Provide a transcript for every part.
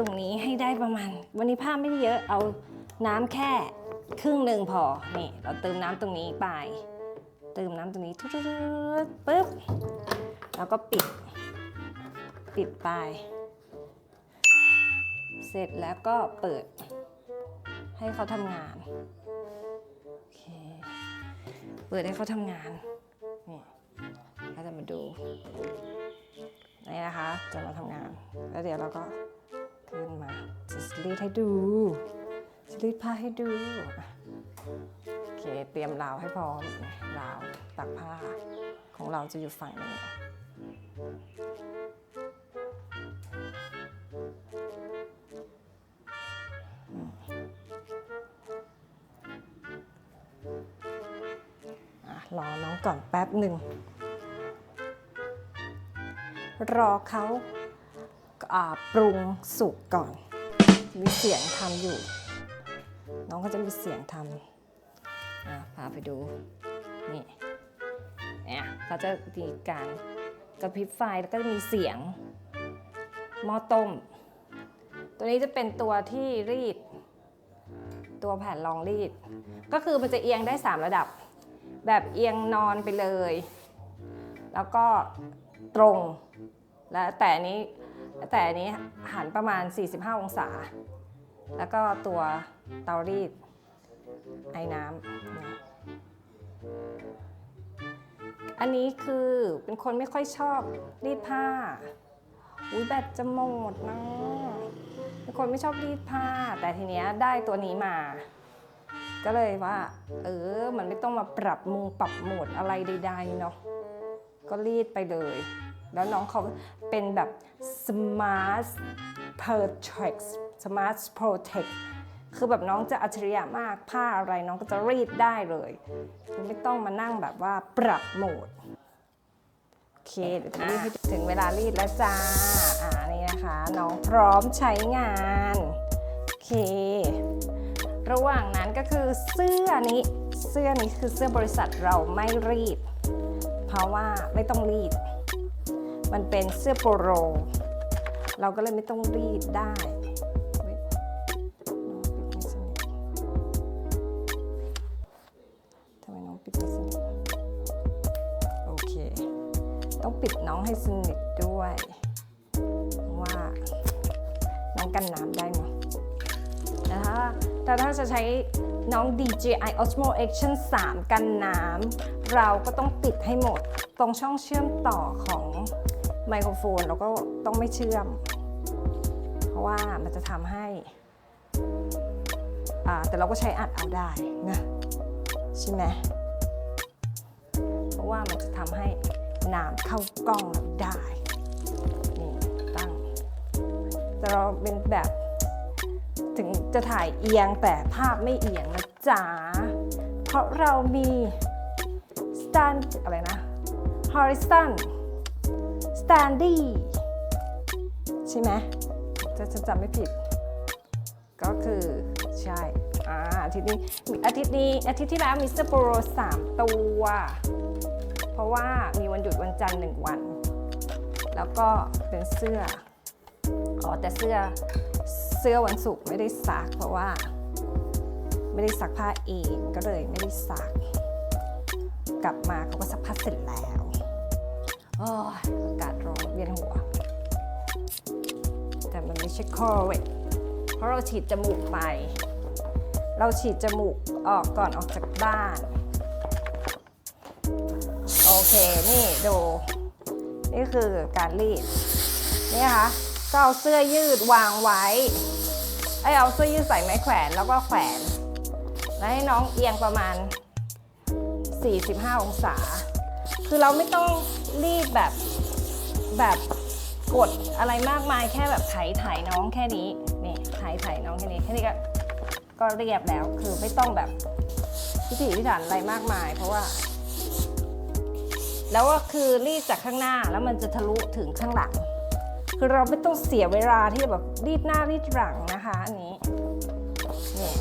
ตรงนี้ให้ได้ประมาณ วันนี้ผ้าไม่ได้เยอะเอาน้ำแค่ครึ่งหนึ่งพอ นี่ เราเติมน้ำตรงนี้ไป เติมน้ำตรงนี้ทุดๆปึ๊บ แล้วก็ปิด ปิดไป เสร็จแล้วก็เปิด ให้เขาทำงาน โอเค เปิดให้เขาทำงาน นี่เขาจะมาดู นี่นะคะ จะมาทำงาน แล้วเดี๋ยวเราก็ ขึ้นมาจะรีดให้ดูจะรีดผ้าให้ดูโอเคเตรียมราวให้พร้อมราวตักผ้าของเราจะอยู่ฝั่งนี้รอน้องก่อนแป๊บหนึ่ง รอเขา ปรุงสุกก่อน มีเสียงทำอยู่ น้องก็จะมีเสียงทำพาไปดู นี่เนี่ยเขาจะมีการกระพริบไฟแล้วก็จะมีเสียงหม้อต้ม ตัวนี้จะเป็นตัวที่รีด ตัวแผ่นรองรีด ก็คือมันจะเอียงได้ 3 ระดับ แบบเอียงนอนไปเลย แล้วก็ตรง แล้วแต่นี้ แต่อันนี้หันประมาณ 45 องศา แล้วก็ตัวเตารีดไอ้น้ำ อันนี้คือเป็นคนไม่ค่อยชอบรีดผ้า อุ้ยแบตจะหมดนะเป็นคนไม่ชอบรีดผ้า แต่ทีเนี้ยได้ตัวนี้มา ก็เลยว่า เออ มันไม่ต้องมาปรับมุงปรับโหมดอะไรใดๆเนาะ ก็รีดไปเลย แล้วน้องเขาเป็นแบบ smart protect smart protect คือแบบน้องจะอัจฉริยะมากผ้าอะไรน้องก็จะรีดได้เลย ไม่ต้องมานั่งแบบว่าปรับโหมด โอเค เดี๋ยวจะรีดให้ถึงเวลารีดแล้วจ้า อ่านี่นะคะ น้องพร้อมใช้งาน โอเค ระหว่างนั้นก็คือเสื้อนี้ เสื้อนี้คือเสื้อบริษัทเราไม่รีด เพราะว่าไม่ต้องรีด มันเป็นเสื้อโปโร เราก็เลยไม่ต้องรีดได้ปิดไม่สนิททำไมน้องปิดไม่สนิทโอเคต้องปิดน้องให้สนิทด้วยเพราะว่าน้องกันน้ำได้เนาะนะคะแต่ถ้าจะใช้น้อง DJI Osmo Action 3 กันน้ำเราก็ต้องปิดให้หมดตรงช่องเชื่อมต่อของ ไมโครโฟนเราก็ต้องไม่เชื่อม เพราะว่ามันจะทำให้แต่เราก็ใช้อัดเอาได้นะใช่ไหมเพราะว่ามันจะทำให้น้ำเข้ากล้องได้นี่ตั้งแต่เราเป็นแบบถึงจะถ่ายเอียงแต่ภาพไม่เอียงนะจ๊ะเพราะเรามี stand อะไรนะ horizon standy ใช่ไหมจะจะจำไม่ผิด ก็คือใช่อ่าอาทิตย์นี้อาทิตย์นี้อาทิตย์ที่แล้วมีเสื้อโปโรสามตัว เพราะว่ามีวันหยุดวันจันทร์หนึ่งวัน แล้วก็เป็นเสื้ออ๋อแต่เสื้อเสื้อวันศุกร์ไม่ได้ซักเพราะว่า ไม่ได้ซักผ้าเองก็เลยไม่ได้ซัก กลับมาเขาก็ซักผ้าเสร็จแล้ว อากาศร้อนเวียนหัว แต่มันไม่ใช่โควิดเพราะเราฉีดจมูกไป เราฉีดจมูกออกก่อนออกจากบ้าน โอเค นี่ดูนี่คือการรีดนี่นะคะก็เอาเสื้อยืดวางไว้ไอเอาเสื้อยืดใส่ไม้แขวนแล้วก็แขวน แล้วให้น้องเอียงประมาณ 45 องศา คือเราไม่ต้องรีดแบบแบบกดอะไรมากมายแค่แบบไถไถน้องแค่นี้นี่ไถไถน้องแค่นี้แค่นี้ก็ก็เรียบแล้วคือไม่ต้องแบบพิถีพิถันอะไรมากมาย เพราะว่า แล้วก็คือรีดจากข้างหน้าแล้วมันจะทะลุถึงข้างหลัง คือเราไม่ต้องเสียเวลาที่แบบรีดหน้ารีดหลังนะคะอันนี้นี่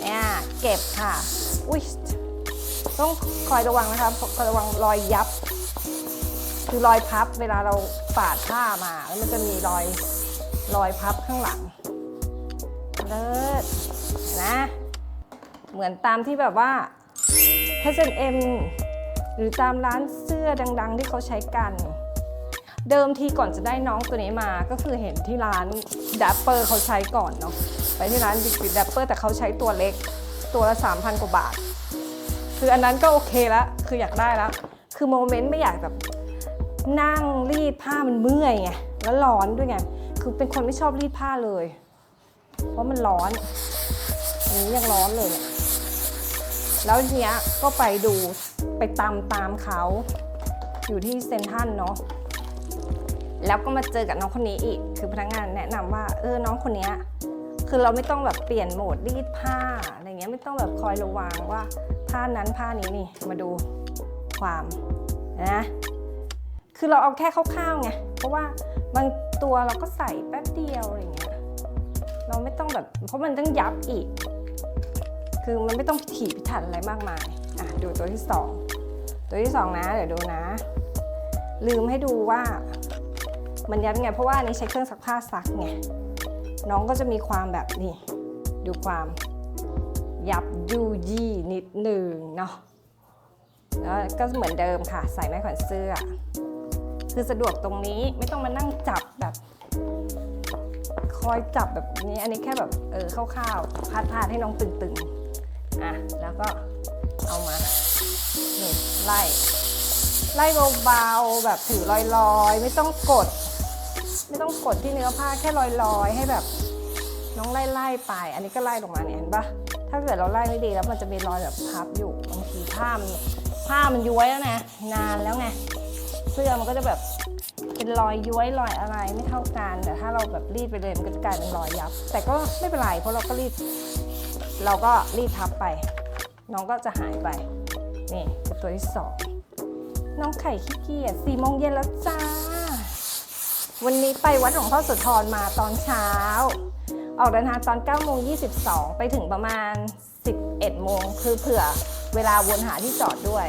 เนี่ยเก็บค่ะ อุ้ย ต้องคอยระวังนะคะคอยระวังรอยยับ คือรอยพับเวลาเราปาดผ้ามาแล้วมันจะมีรอยรอยพับข้างหลังเลิศนะ เหมือนตามที่แบบว่า H&M หรือตามร้านเสื้อดัง ๆ ที่เขาใช้กัน เดิมทีก่อนจะได้น้องตัวนี้มาก็คือเห็นที่ร้านดัปเปอร์เขาใช้ก่อนเนาะไปที่ร้านบิ๊กบิ๊กดัปเปอร์แต่เขาใช้ตัวเล็กตัวละ 3,000 กว่าบาท คืออันนั้นก็โอเคแล้วคืออยากได้แล้วคือโมเมนต์ไม่อยากแบบนั่งรีดผ้ามันเมื่อยไงแล้วร้อนด้วยไงคือเป็นคนไม่ชอบรีดผ้าเลย เพราะมันร้อนอันนี้ยังร้อนเลย แล้วทีเนี้ยก็ไปดูไปตามตามเขา อยู่ที่เซนทันเนาะแล้วก็มาเจอกับน้องคนนี้อีก คือพนักงานแนะนำว่า เออน้องคนเนี้ยคือเราไม่ต้องแบบเปลี่ยนโหมดรีดผ้า อะไรเงี้ยไม่ต้องแบบคอยระวังว่าผ้านั้นผ้านี้นี่มาดูความนะคือเราเอาแค่คร่าวๆไงเพราะว่าบางตัวเราก็ใส่แป๊บเดียวอะไรเงี้ยเราไม่ต้องแบบเพราะมันต้องยับอีก คือมันไม่ต้องพิถีพิถันอะไรมากมายอะดูตัวที่สองตัวที่สองนะเดี๋ยวดูนะ ลืมให้ดูว่ามันยับไงเพราะว่าอันนี้ใช้เครื่องซักผ้าซักไงน้องก็จะมีความแบบนี่ดูความ ยับยูยี่นิดหนึ่งเนาะแล้วก็เหมือนเดิมค่ะ ใส่ไม้แขวนเสื้อ คือสะดวกตรงนี้ไม่ต้องมานั่งจับแบบ คอยจับแบบนี้ อันนี้แค่แบบเออคร่าวๆพาดพาดๆให้น้องตึงๆอะแล้วก็เอามานี่ไล่ไล่เบาๆแบบถือลอยๆ ไม่ต้องกด ไม่ต้องกดที่เนื้อผ้าแค่ลอยๆ ให้แบบน้องไล่ไล่ๆไป อันนี้ก็ไล่ลงมาเนี่ยเห็นปะ ถ้าเกิดเราไล่ไม่ดีแล้วมันจะมีรอยแบบพับอยู่บางทีผ้ามันผ้ามันย้วยแล้วนะนานแล้วไงเสื้อมันก็จะแบบเป็นรอยย้วยรอยอะไรไม่เท่ากัน แต่ถ้าเราแบบรีดไปเลยมันก็จะกลายเป็นรอยยับ แต่ก็ไม่เป็นไรเพราะเราก็รีด เราก็รีดทับไป น้องก็จะหายไปนี่คือตัวที่สองน้องไข่ขี้เกียจสี่โมงเย็นแล้วจ้า วันนี้ไปวัดหลวงพ่อสุธรมาตอนเช้า ออกเดินทางตอน9โมง22 ไปถึงประมาณ 11 โมง คือเผื่อเวลาวนหาที่จอดด้วย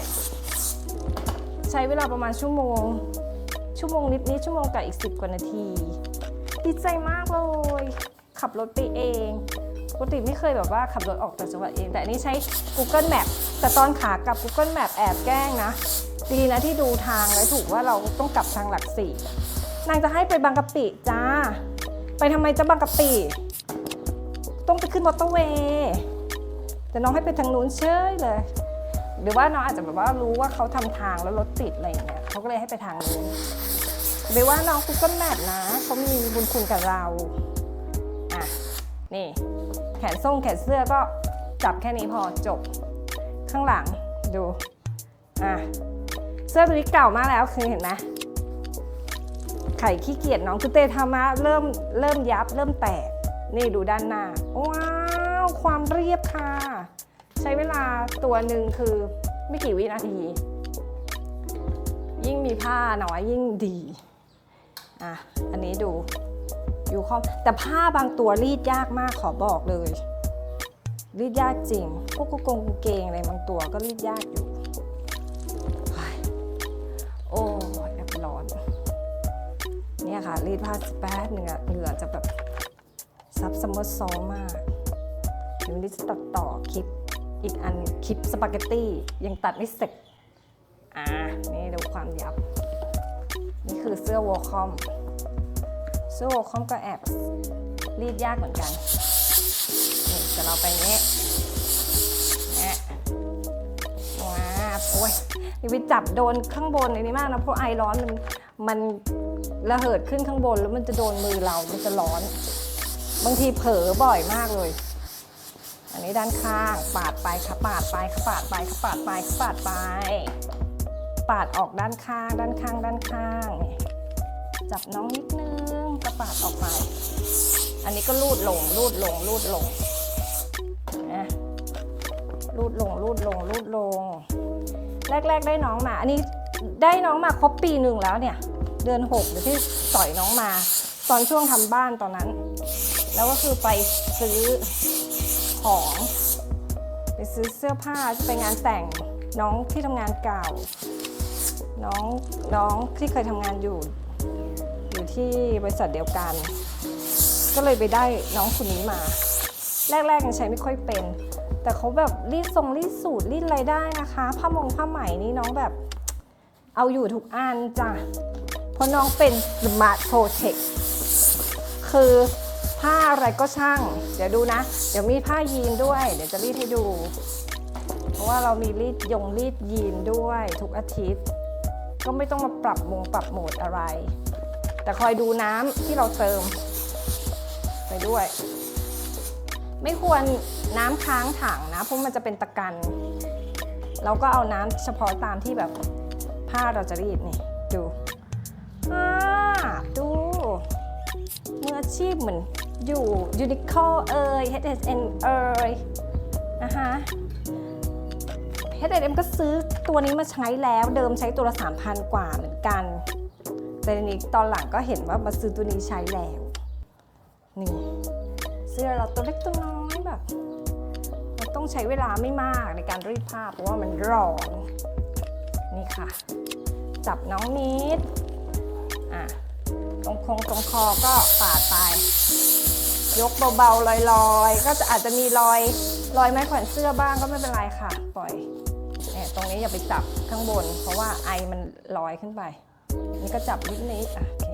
ใช้เวลาประมาณชั่วโมง ชั่วโมงนิดๆชั่วโมงกับอีก 10 กว่านาที ดีใจมากเลย ขับรถไปเองปกติไม่เคยแบบว่าขับรถออกจากจังหวัดเอง แต่อันนี้ใช้ Google Map แต่ตอนขากลับ Google Map แอบแกล้งนะ ดีนะที่ดูทางแล้วถูกว่าเราต้องกลับทางหลักสี่นางจะให้ไปบางกะปิจ้า ไปทำไมจะบางกะปิ ต้องไปขึ้นมอเตอร์เวย์แต่น้องให้ไปทางนู้นเฉยเลย หรือว่าน้องอาจจะแบบว่ารู้ว่าเขาทำทางแล้วรถติดอะไรอย่างเงี้ยเขาก็เลยให้ไปทางนู้นหรือว่าน้อง Google Map นะเขามีบุญคุณกับเราอะนี่ แขนส่งแขนเสื้อก็จับแค่นี้พอจบ ข้างหลังดูอะเสื้อตัวนี้เก่ามากแล้วคือเห็นไหมไข่ขี้เกียจน้องคือเตธามะเริ่มเริ่มยับเริ่มแตก นี่ดูด้านหน้า ว้าว ความเรียบค่ะ ใช้เวลาตัวหนึ่งคือไม่กี่วินาที ยิ่งมีผ้าน้อยยิ่งดีอะอันนี้ดูอยู่คอมแต่ผ้าบางตัวรีดยากมากขอบอกเลย รีดยากจริง พวกกงกงกางเกงอะไรบางตัวก็รีดยากอยู่ โอ้ยแอบร้อน เนี่ยค่ะ รีดผ้าแป๊บหนึ่งอะเหลือจะแบบ ซับซัมเมอร์ซอมากเดี๋ยววันนี้จะตัดต่อคลิปอีกอันคลิปสปาเกตตี้ยังตัดไม่เสร็จ อ่า นี่ดูความยับ นี่คือเสื้อวอลคอม เสื้อวอลคอมก็แอบรีดยากเหมือนกัน นี่จะเราไปเนี้ยนะว้าโอ้ยอย่าไปจับโดนข้างบนในนี้มากนะ เพราะไอร้อนมันมันระเหิดขึ้นข้างบนแล้วมันจะโดนมือเรา มันจะร้อน บางทีเผลอบ่อยมากเลย อันนี้ด้านข้าง ปาดไปค่ะปาดไปค่ะปาดไปค่ะปาดไปค่ะปาดไป ปาดออกด้านข้าง ด้านข้าง ด้านข้าง จับน้องนิดนึงก็ปาดออกไป อันนี้ก็รูดลงรูดลงรูดลงนะรูดลงรูดลงรูดลง แรก ๆ ได้น้องมา อันนี้ได้น้องมาครบปีหนึ่งแล้วเนี่ย เดือนหกเดี๋ยวที่ต่อยน้องมา ตอนช่วงทำบ้านตอนนั้น แล้วก็คือไปซื้อของ ไปซื้อเสื้อผ้าจะไปงานแต่งน้องที่ทำงานเก่า น้องน้องที่เคยทำงานอยู่ อยู่ที่บริษัทเดียวกัน ก็เลยไปได้น้องคนนี้มา แรกๆยังใช้ไม่ค่อยเป็น แต่เขาแบบรีดทรงรีดสูตรรีดอะไรได้นะคะผ้ามงผ้าไหมนี่น้องแบบเอาอยู่ทุกอันจ้ะเพราะน้องเป็น Smart Protect คือ ผ้าอะไรก็ช่าง เดี๋ยวดูนะ เดี๋ยวมีผ้ายีนด้วย เดี๋ยวจะรีดให้ดู เพราะว่าเรามีรีดยงรีดยีนด้วยทุกอาทิตย์ ก็ไม่ต้องมาปรับมงปรับโหมดอะไร แต่คอยดูน้ำที่เราเติม ไปด้วย ไม่ควรน้ำค้างถังนะเพราะมันจะเป็นตะกัน เราก็เอาน้ำเฉพาะตามที่แบบผ้าเราจะรีดนี่ดูอ่าดูมืออาชีพเหมือน อยู่ยูนิคอเอ่ย HSN เอ่ยนะคะ H&M ก็ซื้อตัวนี้มาใช้แล้วเดิมใช้ตัวละ 3,000 กว่าเหมือนกัน แต่นี้ตอนหลังก็เห็นว่ามาซื้อตัวนี้ใช้แล้ว นี่เสื้อเราตัวเล็กตัวน้อยแบบเราต้องใช้เวลาไม่มากในการรีดผ้าเพราะว่ามันร้อน นี่ค่ะ จับน้องนิดอะ ตรงคงตรงคอก็ปาดไป ยกเบาๆลอยๆ ก็จะอาจจะมีรอยรอยไม้แขวนเสื้อบ้างก็ไม่เป็นไรค่ะ ปล่อยเนี่ยตรงนี้อย่าไปจับข้างบน เพราะว่าไอมันลอยขึ้นไป นี่ก็จับนิดนิดๆอะโอเค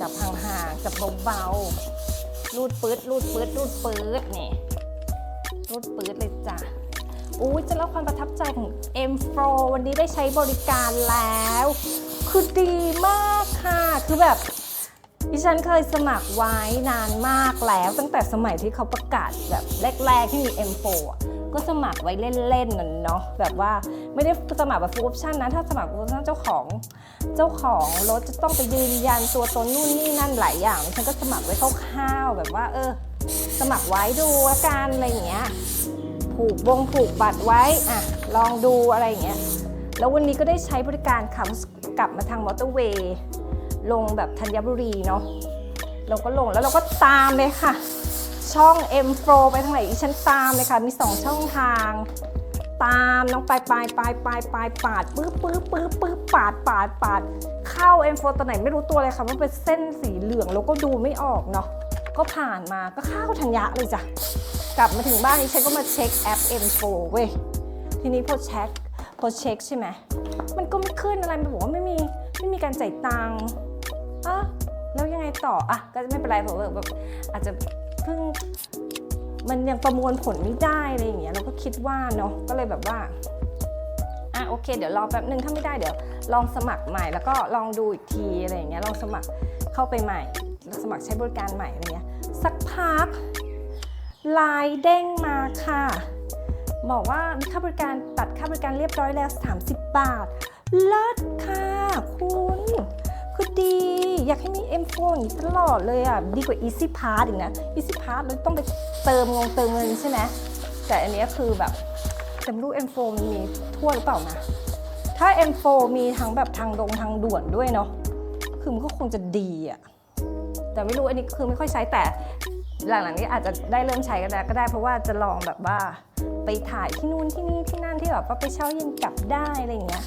จับห่างๆจับเบาๆรูดปื๊ดรูดปื๊ดรูดปื๊ดนี่รูดปื๊ดเลยจ้ะอุ้ยจะเล่าความประทับใจของ M4 วันนี้ได้ใช้บริการแล้ว คือดีมากค่ะ คือแบบดิฉันเคยสมัครไว้นานมากแล้ว ตั้งแต่สมัยที่เขาประกาศแบบแรกๆที่มี M4 อะก็สมัครไว้เล่นๆน่ะเนาะแบบว่าไม่ได้สมัครแบบฟูลออปชั่นนะถ้าสมัครฟูลออปชั่นเจ้าของเจ้าของรถจะต้องไปยืนยันตัวตนนู่นนี่นั่นหลายอย่างดิฉันก็สมัครไว้คร่าวๆแบบว่า เออ สมัครไว้ดูละกันอะไรอย่างเงี้ยผูกวงผูกบัตรไว้อะลองดูอะไรอย่างเงี้ย แล้ววันนี้ก็ได้ใช้บริการขับกลับมาทางมอเตอร์เวย์ลงแบบธัญบุรีเนาะเราก็ลงแล้วเราก็ตามเลยค่ะ ช่อง M4 ไปทางไหนอีฉันตามเลยค่ะ มี 2 ช่องทาง ตามน้องปลายปลายปลายปลายปลายปาดปื๊บปื๊บปื๊บปื๊บปาดปาดปาดเข้า M4 ตัวไหนไม่รู้ตัวเลยค่ะว่าเป็นเส้นสีเหลืองแล้วก็ดูไม่ออกเนาะก็ผ่านมาก็เข้าธัญญะเลยจ้ะกลับมาถึงบ้านนี้ฉันก็มาเช็คแอป M4 เว้ยทีนี้พอเช็ค พอเช็คใช่ไหมมันก็ไม่ขึ้นอะไรมันบอกว่าไม่มีไม่มีการจ่ายตังค์อะแล้วยังไงต่ออะก็ไม่เป็นไรเพราะแบบอาจจะเพิ่งมันยังประมวลผลไม่ได้อะไรอย่างเงี้ยเราก็คิดว่าเนาะก็เลยแบบว่าอะโอเค เดี๋ยวรอแป๊บนึงถ้าไม่ได้เดี๋ยว ลองสมัครใหม่แล้วก็ลองดูอีกทีอะไรอย่างเงี้ยลองสมัครเข้าไปใหม่ สมัครใช้บริการใหม่อะไรเงี้ยสักพักไลน์เด้งมาค่ะ บอกว่ามีค่าบริการตัดค่าบริการเรียบร้อยแล้ว 30 บาทเลิศค่ะคุณคือดี อยากให้มี M4 อย่างนี้ตลอดเลยอะ ดีกว่า Easy Pass อีกนะ Easy Pass เราต้องไปเติมงงเติมเงินใช่ไหมแต่อันนี้คือแบบแต่ไม่รู้ M4 มันมีทั่วหรือเปล่านะ ถ้า M4 มีทั้งแบบทางดงทางด่วนด้วยเนาะคือมันก็คงจะดีอะ แต่ไม่รู้อันนี้คือไม่ค่อยใช้แต่หลังๆนี้อาจจะได้เริ่มใช้กันแล้วก็ได้เพราะว่าจะลองแบบว่าไปถ่ายที่นู่นที่นี่ที่นั่นที่แบบว่าไปเช่าเย็นกลับได้อะไรเงี้ย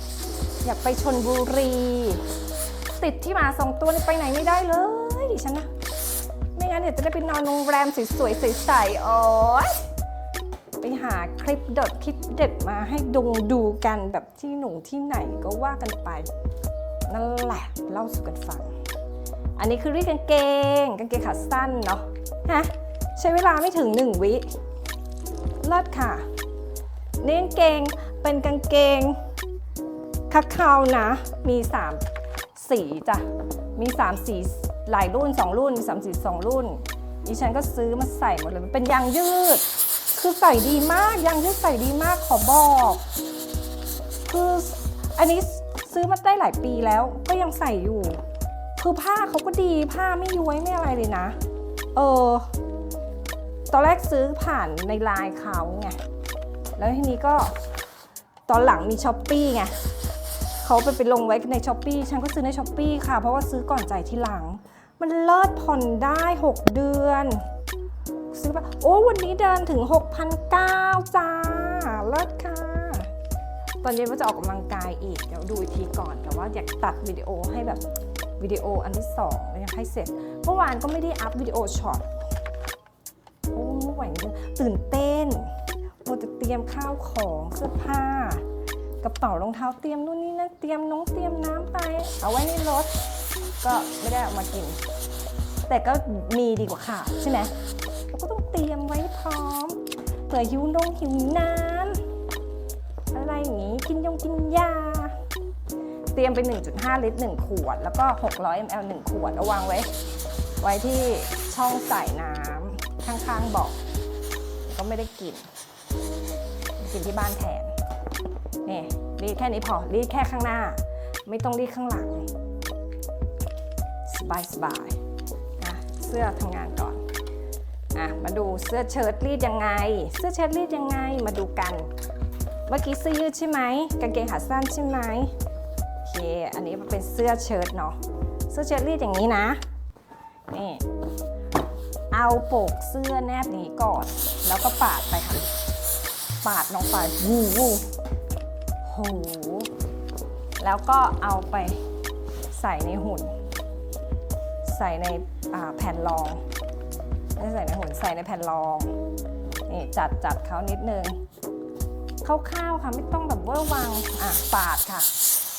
อยากไปชนบุรี ติดที่มาสองตัวนี่ไปไหนไม่ได้เลยดิฉันนะไม่งั้นเดี๋ยวจะได้ไปนอนโรงแรมสวยๆใสๆโอ๊ยไปหาคลิปเด็ดคลิปเด็ดมาให้ดงดูกันแบบที่หนูที่ไหนก็ว่ากันไปนั่นแหละเล่าสู่กันฟัง อันนี้คือรีดกางเกง กางเกงขาสั้นเนาะฮะใช้เวลาไม่ถึง 1 วิเลิศค่ะนี่กางเกงเป็นกางเกงคาคาวนะ มี 3 สีจ้ะ มี 3 สีหลายรุ่น 2 รุ่นมี3สี2รุ่นดิฉันก็ซื้อมาใส่หมดเลยมันเป็นยางยืด คือใส่ดีมากยางยืดใส่ดีมากขอบอก คืออันนี้ซื้อมาได้หลายปีแล้วก็ยังใส่อยู่ คือผ้าเขาก็ดีผ้าไม่ย้วยไม่อะไรเลยนะ เออ ตอนแรกซื้อผ่านในไลน์เขาไง แล้วทีนี้ก็ตอนหลังมีช้อปปี้ไงเขาไปไปลงไว้ในช้อปปี้ฉันก็ซื้อในช้อปปี้ค่ะ เพราะว่าซื้อก่อนจ่ายทีหลัง มันเลิศผ่อนได้ 6 เดือน ซื้อไปโอ้วันนี้เดินถึง6,900จ้าเลิศค่ะ ตอนเย็นว่าจะออกกำลังกายอีก เดี๋ยวดูอีกทีก่อน แต่ว่าอยากตัดวิดีโอให้แบบ วิดีโออันที่สองยังให้เสร็จ เมื่อวานก็ไม่ได้อัพวิดีโอช็อตโอ้ไม่ไหวจริงตื่นเต้นโมจะเตรียมข้าวของเสื้อผ้ากระเป๋ารองเท้าเตรียมนู่นนี่นั่นเตรียมน้องเตรียมน้ำไป เอาไว้ในรถ ก็ไม่ได้เอามากิน แต่ก็มีดีกว่าค่ะใช่ไหมเราก็ต้องเตรียมไว้พร้อมเผื่อหิวนงหิวน้ำอะไรอย่างงี้กินยงกินยา เตรียมไป 1.5 ลิตร 1 ขวด แล้วก็ 600 ml 1 ขวดเอาวางไว้ ไว้ที่ช่องใส่น้ำข้างๆเบอกก็ไม่ได้กิน กินที่บ้านแทนนี่รีดแค่นี้พอรีดแค่ข้างหน้า ไม่ต้องรีดข้างหลัง สบายสบายๆอะเสื้อทำงานก่อนอะมาดูเสื้อเชิ้ตรีดยังไง เสื้อเชิ้ตรีดยังไงมาดูกัน เมื่อกี้เสื้อยืดใช่ไหมกางเกงขาสั้นใช่ไหม เค อันนี้มันเป็นเสื้อเชิ้ตเนาะ เสื้อเชิ้ตรีดอย่างนี้นะ นี่ เอาปกเสื้อแนบนี้ก่อน แล้วก็ปาดไปค่ะ ปาดลงไปวูวูโห แล้วก็เอาไปใส่ในหุ่น ใส่ในแผ่นรองไม่ใส่ในหุ่นใส่ในแผ่นรองนี่จัดจัดเขานิดนึงคร่าวๆค่ะไม่ต้องแบบเวอร์วัง อะปาดค่ะ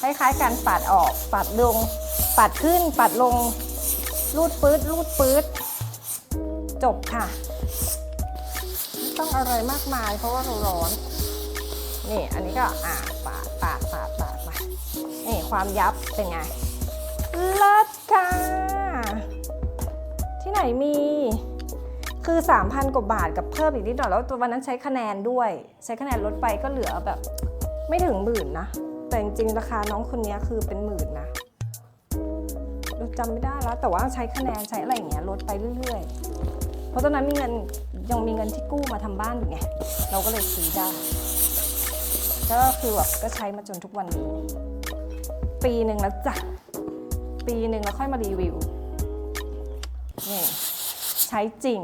คล้ายๆกันปาดออกปาดลงปาดขึ้นปาดลง รูดปื๊ด รูดปื๊ด จบค่ะ ไม่ต้องอะไรมากมายเพราะว่าเราร้อน นี่ อันนี้ก็อ่าปาดปาดปาดปาดไปนี่ความยับเป็นไงเลิศค่ะ ที่ไหนมีคือ 3,000 กว่าบาทกับเพิ่มอีกนิดหน่อยแล้วตัววันนั้นใช้คะแนนด้วย ใช้คะแนนลดไปก็เหลือแบบไม่ถึงหมื่นนะ แต่จริงๆราคาน้องคนนี้คือเป็นหมื่นนะเราจำไม่ได้แล้วแต่ว่าใช้คะแนนใช้อะไรอย่างเงี้ยลดไปเรื่อย ๆ เพราะตอนนั้นมีเงินยังมีเงินที่กู้มาทำบ้านอยู่ไงเราก็เลยซื้อได้ก็คือแบบก็ใช้มาจนทุกวันนี้ ปีหนึ่งแล้วจ้ะปีหนึ่งแล้วค่อยมารีวิวนี่ใช้จริง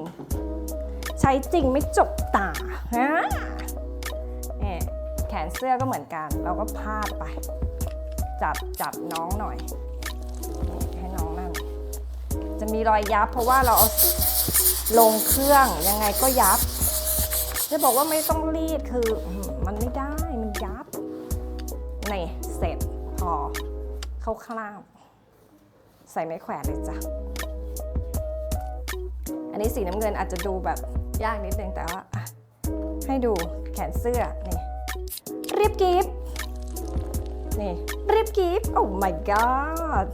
ใช้จริงไม่จกตาฮะ แขนเสื้อก็เหมือนกัน เราก็พาดไป จับจับน้องหน่อย ให้น้องนั่น จะมีรอยยับเพราะว่าเราเอาลงเครื่องยังไงก็ยับ จะบอกว่าไม่ต้องรีดคือมันไม่ได้มันยับนี่เสร็จพอเข้าคร่าวใส่ไม้แขวนเลยจ้ะ อันนี้สีน้ำเงินอาจจะดูแบบยากนิดนึงแต่ว่าให้ดูแขนเสื้อนี่ รีบกรีบนี่รีบกรีบ oh my god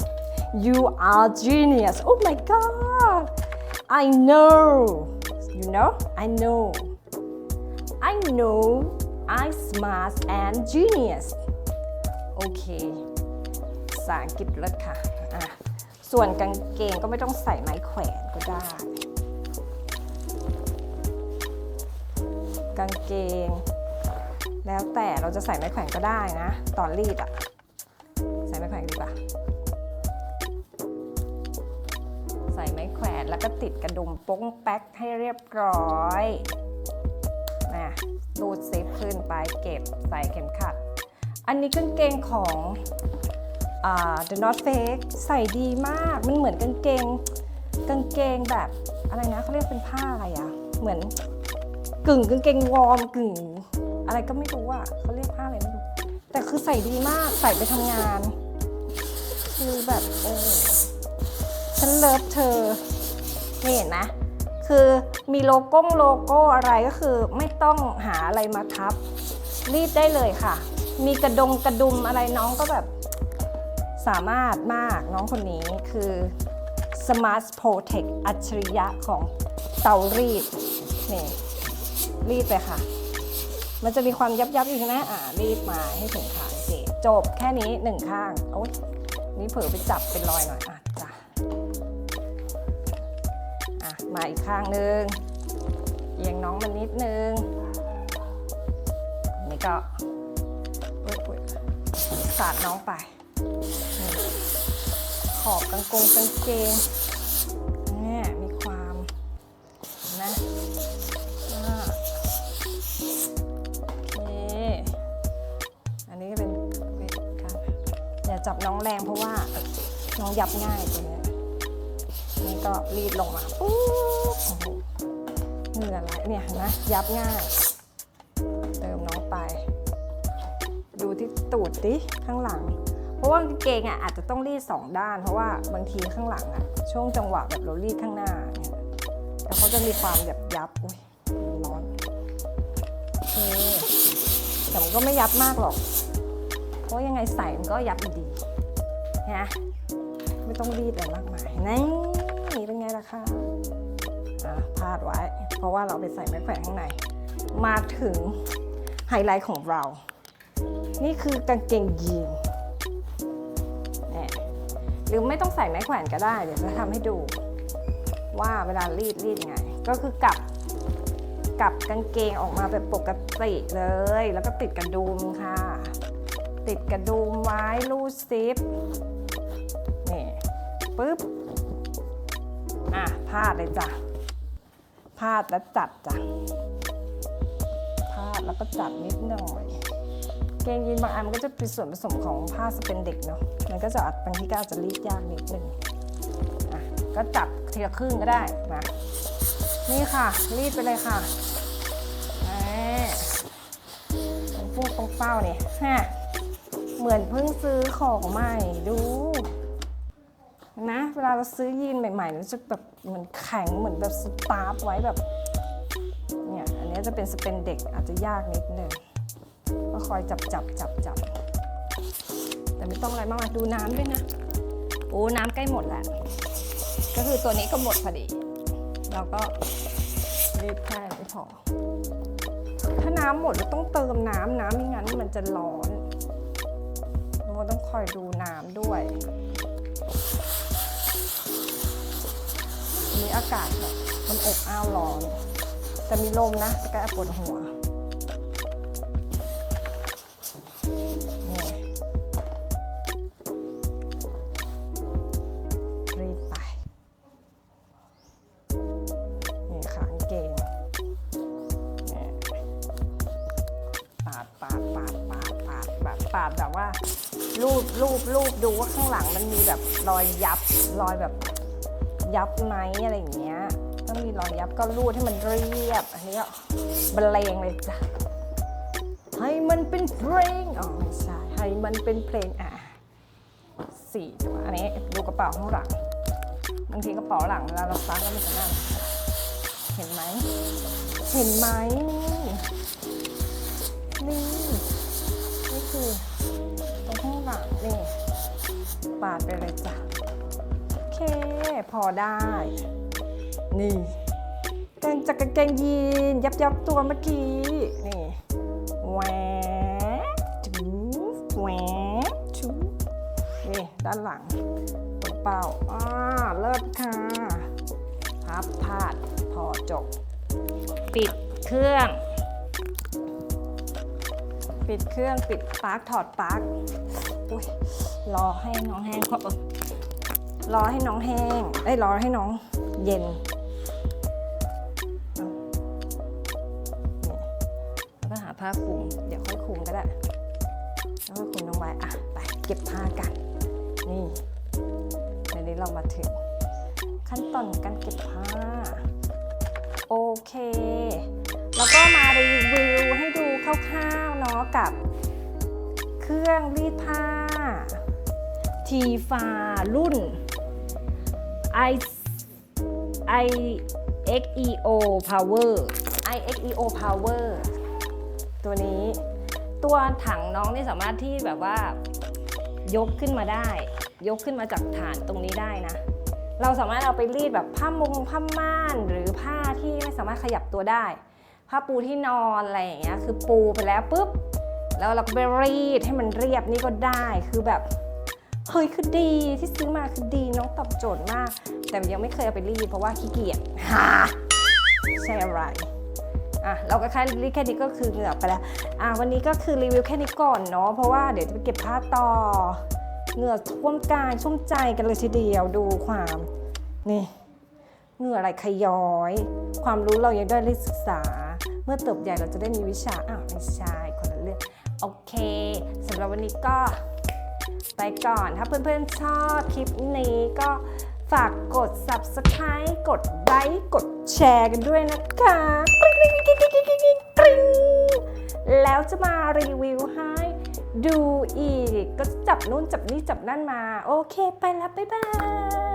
you are genius oh my god I know you know I know I know I smart and genius โอเคภาษาอังกฤษเลิศค่ะอะ ส่วนกางเกงก็ไม่ต้องใส่ไม้แขวนก็ได้ กางเกง แล้วแต่เราจะใส่ไม้แขวนก็ได้นะ ตอนรีดอะใส่ไม้แขวนดีกว่า ใส่ไม้แขวนแล้วก็ติดกระดุมป้งแป๊กให้เรียบร้อยนะรูดซิปขึ้นไปเก็บใส่เข็มขัด อันนี้กางเกงของอ่า The North Face ใส่ดีมาก มันเหมือนกางเกง กางเกงแบบอะไรนะเขาเรียกเป็นผ้าอะไรอะเหมือน กึ่งกางเกงวอร์มกึ่ง อะไรก็ไม่รู้อะเขาเรียกผ้าอะไรไม่รู้แต่คือใส่ดีมากใส่ไปทำงาน คือแบบโอ้ฉันเลิฟเธอนี่เห็นนะ คือมีโลโก้โลโก้อะไรก็คือไม่ต้องหาอะไรมาทับ รีดได้เลยค่ะ มีกระดงกระดุมอะไรน้องก็แบบ สามารถมากน้องคนนี้คือ Smart Protect อัจฉริยะของเตารีดนี่ รีดไปค่ะ มันจะมีความยับยับอยู่นะอ่ารีดมาให้ถึงขาเจจบแค่นี้หนึ่งข้างโอ๊ยนี่เผลอไปจับเป็นรอยหน่อยอะจ้ะอะมาอีกข้างหนึ่งเอียงน้องมันนิดนึงนี่ก็สาดน้องไป ขอบกางกงกางเกงเนี่ยมีความนะ จับน้องแรงเพราะว่าน้องยับง่ายตัวนี้นี่ก็รีดลงมาปุ๊บเหงื่อไหลเนี่ยนไหมยับง่าย เติมน้องไป ดูที่ตูดดิข้างหลัง เพราะว่าเกงอะอาจจะต้องรีดสองด้าน เพราะว่าบางทีข้างหลังอะช่วงจังหวะแบบเรารีดข้างหน้าเนี่ยแล้วเขาจะมีความแบบยับอุ้ยร้อนโอเคแต่มันก็ไม่ยับมากหรอก เพราะยังไงใส่มันก็ยับอยู่ดีนะไม่ต้องรีดอะไรมากมายนี่เป็นไงล่ะคะอะพาดไว้ เพราะว่าเราไปใส่ไม้แขวนข้างใน มาถึงไฮไลท์ของเรา นี่คือกางเกงยีนหรือไม่ต้องใส่ไม้แขวนก็ได้ เดี๋ยวจะทำให้ดูว่าเวลารีดรีดไง ก็คือกลับกลับกางเกงออกมาแบบปกติเลย แล้วก็ติดกระดุมค่ะ ติดกระดุมไว้รูดซิปนี่ปึ๊บอะพาดเลยจ้ะพาดแล้วจัดจ้ะพาดแล้วก็จัดนิดหน่อยเกงยีนบางอันมันก็จะเป็นส่วนผสมของผ้าสเปนเด็กเนาะมันก็จะอาจบางทีก็อาจจะรีดยากนิดนึงอะก็จับทีละครึ่งก็ได้นะนี่ค่ะรีดไปเลยค่ะนี่ตรงฟุ้งตรงเป้าเนี่ยฮะ เหมือนเพิ่งซื้อของใหม่ดูนะเวลาเราซื้อยีนใหม่ๆมันจะแบบเหมือนแข็งเหมือนแบบสตาร์ฟไว้แบบเนี่ยอันนี้จะเป็นสเปนเด็กอาจจะยากนิดนึงก็คอยจับจับจับจับแต่ไม่ต้องอะไรมากดูน้ำด้วยนะโอ้น้ำใกล้หมดแล้ว ก็คือตัวนี้ก็หมดพอดี เราก็รีบแค่ไม่พอ ถ้าน้ำหมดเราต้องเติมน้ำน้ำไม่งั้นมันจะร้อน ต้องคอยดูน้ำด้วยอันนี้อากาศแบบมันอบอ้าวร้อน แต่มีลมนะจะกลายปวดหัวรีดไปนี่ค่ะกางเกงนี่ปาดปาดปาดปาดปาดปาดแบบ รูปรูปรูปดูว่าข้างหลังมันมีแบบรอยยับรอยแบบยับไหมอะไรอย่างเงี้ยถ้ามีรอยยับก็รูดให้มันเรียบ อันนี้ก็บรรเลงเลยจ้ะให้มันเป็นเพลงอ๋อไม่ใช่ให้มันเป็นเพลงอะสี่ตัวอันนี้ดูกระเป๋าข้างหลังบางทีกระเป๋าหลังเวลาเราซักก็มันจะน่าเห็นไหมเห็นไหมนี่นี่ นี่ปาดไปเลยจ้ะ โอเค พอได้ นี่กางจากกางเกงยีน ยับยับตัวเมื่อกี้ นี่แหวจูแหวจูนี่ ด้านหลังตรงเป้าอ่าเลิศค่ะพับพาดพอจบ ปิดเครื่อง ปิดเครื่องปิดปลั๊กถอดปลั๊กอุ้ยรอให้น้องแห้งขอรอให้น้องแห้งเอ้ยรอให้น้องเย็นแล้วก็หาผ้าคลุมเดี๋ยวค่อยคลุมก็ได้แล้วก็คลุมลงไว้อะไปเก็บผ้ากัน นี่เดี๋ยวนี้เรามาถึง ขั้นตอนการเก็บผ้า โอเค แล้วก็มารีวิว ทีฟารุ่น i i x e o power i x e o power ตัวนี้ ตัวถังน้องนี่สามารถที่แบบว่ายกขึ้นมาได้ ยกขึ้นมาจากฐานตรงนี้ได้นะ เราสามารถเอาไปรีดแบบผ้ามุงผ้าม่านหรือผ้าที่ไม่สามารถขยับตัวได้ ผ้าปูที่นอนอะไรอย่างเงี้ยคือปูไปแล้วปุ๊บ แล้วเราก็ไปรีดให้มันเรียบนี่ก็ได้คือแบบ เฮ้ยคือดีที่ซื้อมาคือดีน้องตอบโจทย์มาก แต่ยังไม่เคยเอาไปรีดเพราะว่าขี้เกียจฮาใช่อะไรอะเราก็แค่รีดแค่นี้ก็คือเหงื่อไปแล้วอะวันนี้ก็คือรีวิวแค่นี้ก่อนเนาะเพราะว่าเดี๋ยวจะไปเก็บผ้าต่อเหงื่อท่วมกายชุ่มใจกันเลยทีเดียวดูความนี่เหงื่ออะไรขย้อย ความรู้เรายังได้รีศึกษา เมื่อเติบใหญ่เราจะได้มีวิชาอ้าวไม่ใช่คนละเรื่องโอเคสำหรับวันนี้ก็ ไปก่อน ถ้าเพื่อนๆชอบคลิปนี้ก็ฝากกด subscribe กดไลค์กดแชร์กันด้วยนะคะกริ๊งกริ๊งกริ๊งกริ๊งกริ๊งกริ๊งกริ๊งแล้วจะมารีวิวให้ดูอีก ก็จับนู่นจับนี่จับนั่นมา โอเคไปแล้ว บ๊ายบาย